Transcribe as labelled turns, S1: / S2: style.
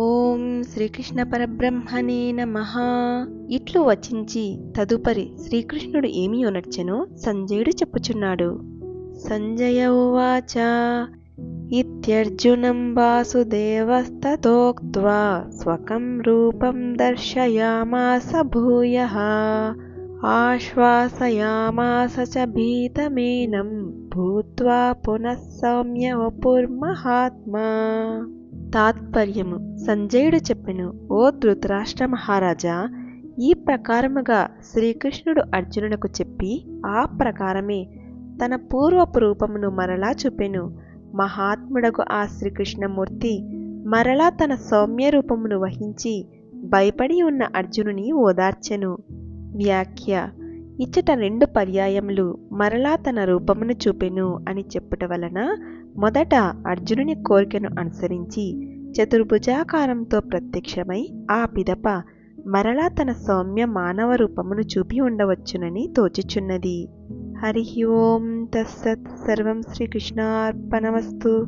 S1: ఓం శ్రీకృష్ణ పరబ్రహ్మనే నమ. ఇట్లు వచించి తదుపరి శ్రీకృష్ణుడు ఏమి అనర్చెనో సంజయుడు చెప్పుచున్నాడు. సంజయ ఉవాచ ఇత్యర్జునం వాసుదేవస్తతోక్త్వా స్వకం రూపం దర్శయామాస భూయః. ఆశ్వాసయామాస చ భీతమేనం భూత్వా పునః సౌమ్య వపుర్మహాత్మా తాత్పర్యము. సంజయుడు చెప్పెను ఓ ధృతరాష్ట్ర మహారాజా ఈ ప్రకారముగా శ్రీకృష్ణుడు అర్జునునకు చెప్పి ఆ ప్రకారమే తన పూర్వపు రూపమును మరలా చూపెను. మహాత్ముడకు ఆ శ్రీకృష్ణమూర్తి మరలా తన సౌమ్య రూపమును వహించి భయపడి ఉన్న అర్జునుని ఓదార్చెను. వ్యాఖ్య ఇచ్చట రెండు పర్యాయములు మరలా తన రూపమును చూపెను అని చెప్పుట వలన మొదట అర్జునుని కోరికను అనుసరించి చతుర్భుజాకారంతో ప్రత్యక్షమై ఆ పిదప మరలా తన సౌమ్య మానవ రూపమును చూపి ఉండవచ్చునని తోచుచున్నది. హరి ఓం తస్సత్. సర్వం శ్రీకృష్ణార్పణమస్తు.